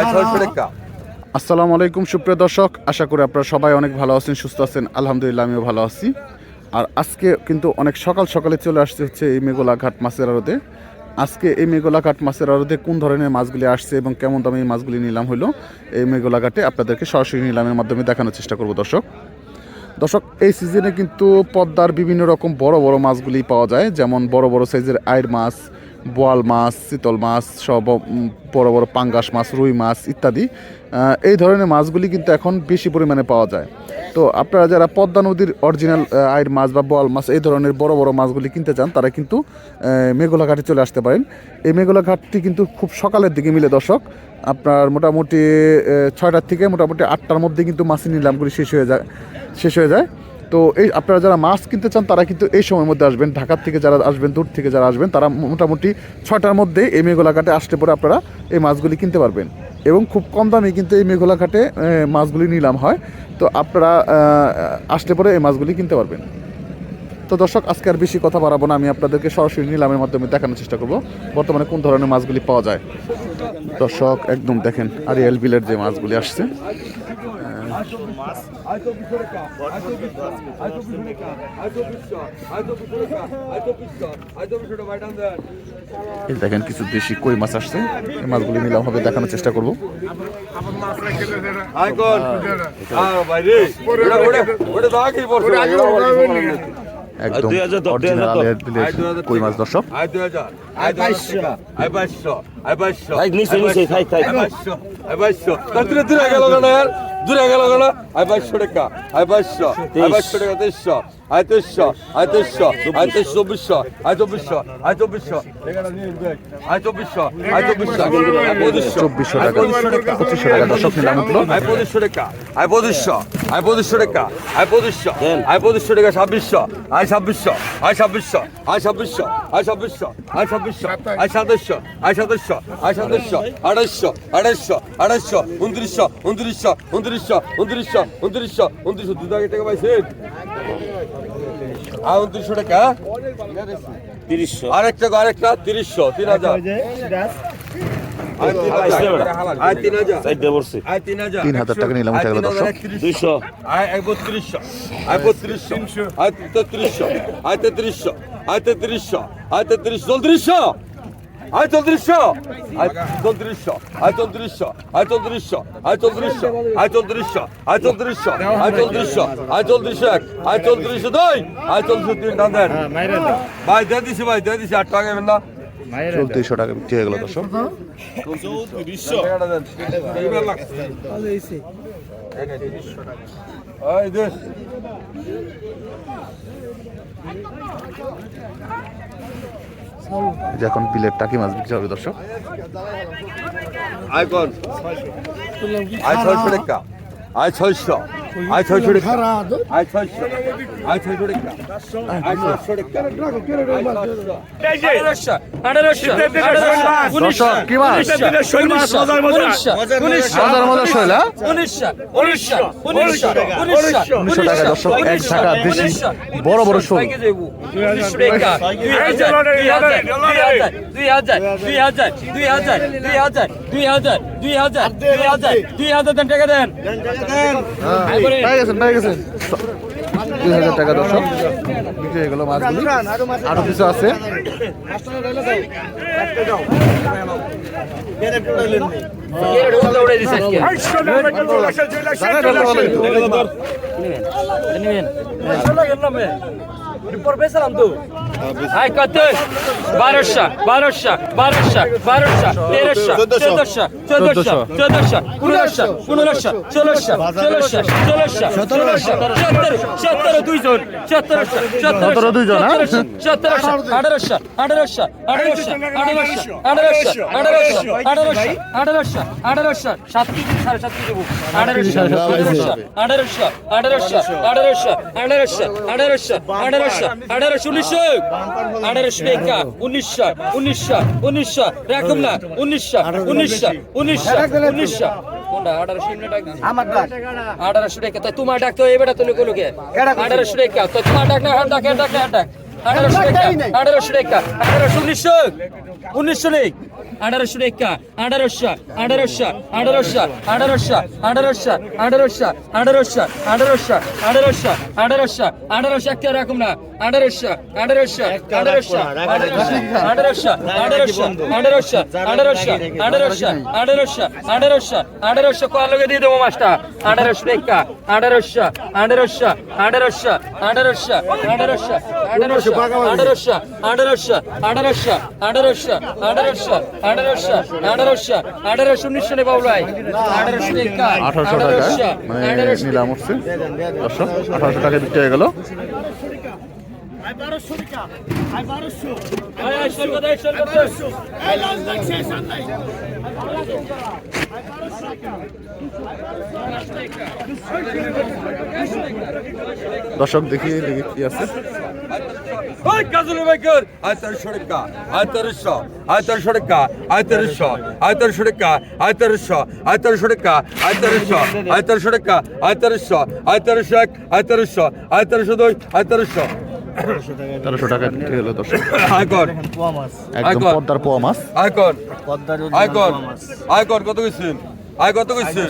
আসসালাম আসসালামু আলাইকুম, সুপ্রিয় দর্শক। আশা করি আপনারা সবাই অনেক ভালো আছেন, সুস্থ আছেন। আলহামদুলিল্লাহ, আমিও ভালো আছি। আর আজকে কিন্তু অনেক সকাল সকালে চলে আসতে হচ্ছে এই মেঘোলা ঘাট মাছের আড়তে। আজকে এই মেঘলা কাঠ মাছের আড়তে কোন ধরনের মাছগুলি আসছে এবং কেমন দামে এই মাছগুলি নিলাম হলো, এই মেঘলা আপনাদেরকে সরাসরি নিলামের মাধ্যমে দেখানোর চেষ্টা করব দর্শক। দর্শক, এই সিজনে কিন্তু পদ্মার বিভিন্ন রকম বড় বড় মাছগুলি পাওয়া যায়, যেমন বড় বড় সাইজের আয়ের মাছ বোয়াল মাছ, চিতল মাছ, সব বড় বড় পাঙ্গাস মাছ, রুই মাছ ইত্যাদি। এই ধরনের মাছগুলি কিন্তু এখন বেশি পরিমাণে পাওয়া যায়। তো আপনারা যারা পদ্মা নদীর অরিজিনাল আইর মাছ বা বোয়াল মাছ এই ধরনের বড় বড় মাছগুলি কিনতে চান, তারা কিন্তু মেঘোলা ঘাটে চলে আসতে পারেন। এই মেঘোলা ঘাটটি কিন্তু খুব সকালের দিকে মিলে দর্শক। আপনার মোটামুটি ছয়টার থেকে মোটামুটি আটটার মধ্যে কিন্তু মাছের নিলামগুলি শেষ হয়ে যায়, শেষ হয়ে যায়। তো এই আপনারা যারা মাছ কিনতে চান তারা কিন্তু এই সময়ের মধ্যে আসবেন। ঢাকার থেকে যারা আসবেন দূর থেকে যারা আসবেন তারা মোটামুটি ছয়টার মধ্যে এই মেঘোলা ঘাটে আসতে পরে আপনারা এই মাছগুলি কিনতে পারবেন। এবং খুব কম দামে কিন্তু এই মেঘোলা ঘাটে আহ, মাছগুলি নিলাম হয়। তো আপনারা আসতে পরে এই মাছগুলি কিনতে পারবেন। তো দর্শক আজকে আর বেশি কথা বাড়াবো না। আমি আপনাদেরকে সরাসরি নিলামের মাধ্যমে দেখানোর চেষ্টা করব বর্তমানে কোন ধরনের মাছগুলি পাওয়া যায়। দর্শক একদম দেখেন আরিয়াল বিলের যে মাছগুলি আসছে। এই দেখেন কিছু দেশি কই মাছ আসছে এই মাছগুলি নিলাম হবে দেখানোর চেষ্টা করব। একদম কই মাছ দর্শক? দূরে গেল না দূরে গেল না আই বাইশশো টাকা আই ছাব্বিশ আয় সাতাশশো আয় সাতাশশো আয় সাতাশশো আড়াইশো আড়াইশো আড়াইশো উনত্রিশশো উনত্রিশশো উনত্রিশশো উনত্রিশশো উনত্রিশশো উনত্রিশশো দু টাকা টাকা পাইছেন? আয় উনত্রিশশো টাকা। তিরিশশো। আরেকটা আরেকটা তিরিশশো তিন হাজার। আয় তিন হাজার। আয় হাজার। আয় হাজার। হাজার টাকা নিলাম গেল দর্শক। দুইশো। আয় এক বত্রিশশো। আয় বত্রিশশো। আয় তেত্রিশশো। আয় তেত্রিশশো। আয় তেত্রিশশো আয় তেত্রিশ চৌত্রিশশো আয় চৌত্রিশশো আয় চৌত্রিশশো আয় চৌত্রিশশো আয় চৌত্রিশশো আয় চৌত্রিশশো আয় চৌত্রিশশো আয় চৌত্রিশশো আয় চৌত্রিশশো আয় চৌত্রিশশো এক আয় চৌত্রিশশো দুই আয় চৌত্রিশশো তিন টান দেন ভাই দিয়ে দিছি ভাই দিয়ে দিছি আট টাকা না চৌত্রিশশো টাকা বিক্রি হয়ে গেল দর্শক। এখন বিলের টাকি মাছ বিক্রি হবে দর্শক। আয় কোন আয় ছয়শো টাকা। আয় ছয়শো আয় ছয়শো টাকা আয় ছয়শো আয় ছয়শো টাকা আয় টাকা বড় বড় শোল দুই হাজার দুই হাজার দুই হাজার দুই হাজার দুই হাজার দুই হাজার দুই হাজার দুই হাজার দুই হাজার দুই হাজার দেন টাকা দেন পেয়ে গেছেন পেয়ে গেছেন দুই হাজার টাকা দর্শক বিক্রি হয়ে গেল মাছগুলি আরও কিছু আছে উড়ে দিছে কত বারোশো বারোশো বারোশো বারোশো তেরোশো চোদ্দশো চোদ্দশো চোদ্দশো পনেরোশো পনেরোশো ষোলোশো ষোলোশো ষোলোশো ষোলোশো সত্তর সত্তর দুইজন সত্তরশো সতেরো দুইজন, হ্যাঁ? সত্তরশো আঠারোশো আঠারোশো আঠারোশো আঠারোশো আঠারোশো আঠারোশো আঠারোশো আঠারোশো আঠারোশো সাত কেজি সাড়ে সাত কেজি দেবো আঠারোশো আঠারোশো আঠারোশো আঠারোশো আঠারোশো আঠারোশো আঠারোশো আঠারোশো আঠারোশো উনিশশো আঠারোশো টাকা উনিশশো উনিশশো উনিশশো রাখুন না উনিশশো উনিশশো উনিশশো উনিশশো কোনটা আঠারোশো আঠারোশো টাকা তাই তোমার ডাক তো এবারে তুলে গুলো কে আঠারোশো টাকা তো তোমার ডাক না ডাক ডাক ডাক আঠারোশো টাকা আঠারোশো টাকা আঠারোশো উনিশশো উনিশশো নেই আঠারোশো টাকা আঠারোশো আঠারোশো আঠারোশো আঠারোশো আঠারোশো আঠারোশো আঠারোশো আঠারোশো আঠারোশো আঠারোশো আঠারোশো একটা রাখুন না আঠারোশো আঠারোশো আঠারোশো আঠারোশো আঠারোশো আঠারোশো আঠারোশো আঠারোশো আঠারোশো আঠারোশো আঠারোশো কয় লগে দিয়ে দেবো মাছটা আঠারোশো টাকা আঠারোশো আঠারোশো আঠারোশো আঠারোশো আঠারোশো আঠারোশো আঠারোশো আঠারোশো আঠারোশো আঠারোশো আঠারোশো আঠারোশো আঠারোশো আঠারোশো উনিশশো নেই বাবুলাই আঠারোশো টাকা আঠারোশো টাকা মানে নিলাম উঠছে আঠারোশো টাকা বিক্রি হয়ে গেল কথা, কথা। দর্শক দেখি দেখি কি আছে। ওই কাজল বাইকার আয় তেরোশো টাকা আয় তেরোশো আয় তেরোশো টাকা আয় তেরোশো আয় তেরোশো টাকা আয় তেরোশো আয় তেরোশো টাকা আয় তেরোশো আয় তেরোশো টাকা আয় তেরোশো আয় তেরোশো এক আয় তেরোশো আয় তেরোশো দুই আয় তেরোশো। তেরোশো টাকা বিক্রি হলো দর্শক। আয় কর একদম পদ্মার পোয়া মাছ। আয় কর আয় কর আয় কত কইছেন? আয় কত কইছেন?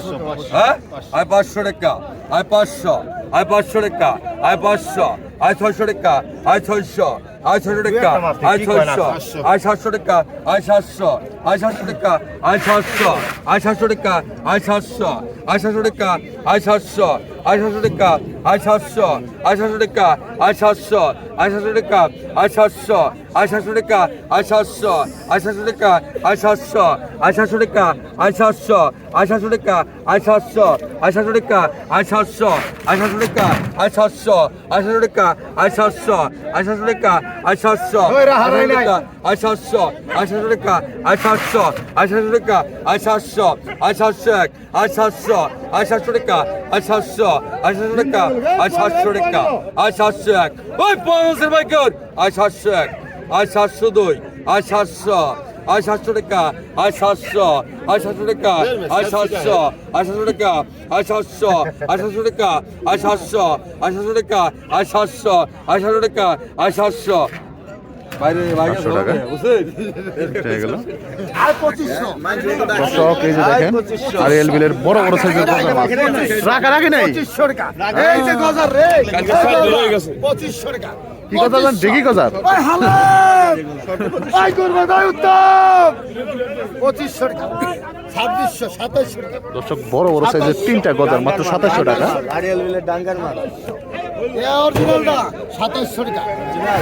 হ্যাঁ? আয় পাঁচশো টাকা। আয় পাঁচশো। আয় পাঁচশো টাকা। আয় পাঁচশো। আয় ছয়শো টাকা। আয় ছয়শো। আয় ছয়শো টাকা। আয় ছয়শো। আয় সাতশো টাকা। আয় সাতশো। আয় সাতশো টাকা। আয় সাতশো। আয় সাতশো টাকা। আয় সাতশো। আয় সাতশো টাকা আয় সাতশো আয় সাতশো টাকা আয় সাতশো আয় সাতশো টাকা আয় সাতশো আয় সাতশো টাকা আয় সাতশো আয় সাতশো টাকা আয় সাতশো আয় সাতশো টাকা আয় সাতশো আয় সাতশো টাকা আয় সাতশো আয় সাতশো টাকা আয় সাতশো আয় সাতশো টাকা আয় সাতশো আয় সাতশো টাকা আয় সাতশো আয় সাতশো টাকা আয় সাতশো আয় সাতশো টাকা আয় সাতশো আয় সাতশো আয় সাতশো টাকা আয় সাতশো আয় সাতশো টাকা আয় সাতশো আয় সাতশো এক আয় সাতশো আয় সাতশো টাকা আয় সাতশো আয় সাতশো টাকা আয় সাতশো টাকা আয় সাতশো এক। ওই পঞ্চাশের বাইকার আয় সাতশো এক আয় সাতশো দুই আয় সাতশো আয় সাতশো টাকা আয় সাতশো আয় সাতশো টাকা আয় সাতশো আয় সাতশো টাকা আয় সাতশো আয় সাতশো টাকা আয় সাতশো আয় সাতশো টাকা আয় সাতশো আয় সাতশো টাকা আয় সাতশো বাইরে বাইরে টাকা। গেল। দর্শক এই যে দেখেন আর এল বিলের বড় বড় সাইজের গজার মাছ। রাখা রাখি নাই? এই যে গজার রে। পঁচিশশো টাকা। কি কথা জান? ঠিকই কথা। দর্শক বড় বড় সাইজের তিনটা গজার মাত্র সাতাশশো টাকা। ডাঙ্গার মাছ অরিজিনালটা সাতাশশো টাকা।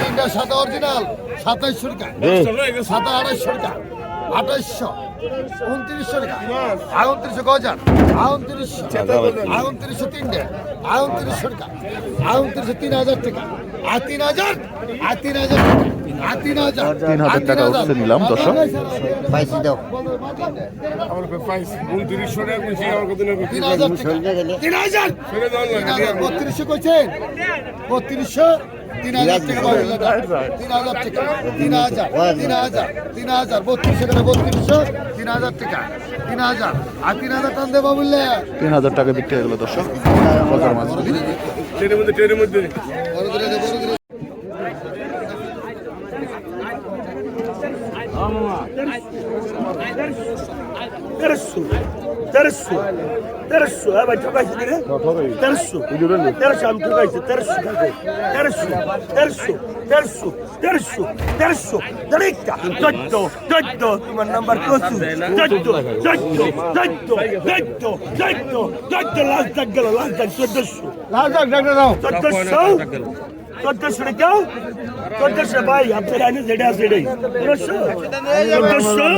তিনটা সাদা অরিজিনাল সাতাশশো টাকা। সাদা আড়াইশো টাকা। আঠাশশো উনত্রিশশো টাকা। হ্যাঁ। আয়ত্রিশশো গজার। আয়ত্রিশশো আয়ত্রিশশো আচ্ছা, আচ্ছা। তিনটে। আয়ত্রিশশো টাকা। আয়ত্রিশশো তিন হাজার টাকা। আর তিন হাজার আর তিন হাজার টাকা আর তিন হাজার তিন হাজার টাকা উঠছে নিলাম, দর্শক। পাইছি দাও। তিন হাজার টাকা। তিন হাজার? তিন হাজার বত্রিশশো কইছেন বত্রিশশো তিন হাজার টাকা। তিন হাজার টাকা তিন হাজার তিন হাজার তিন হাজার বত্রিশশো টাকা বত্রিশশো তিন হাজার টাকা তিন হাজার আর তিন হাজার টান দেবো বললে? তিন হাজার টাকা বিক্রি হয়ে গেল দর্শক। গজার মাছগুলি বড় ধরে ترسو ترسو هذا جبهة كده ترسو ترسو عم تبعي ترسو ترسو ترسو ترسو ترسو ترسو دريكا جدو جدو ثم النمبر كوسو جدو جدو جدو جدو جدو جدو لاز دقلو لاز دقلو تدسو لاز دقلو تدسو تدسو رجال تدسو باي عبد العزيز زيدا زيدا تدسو تدسو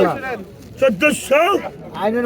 تدسو আইনের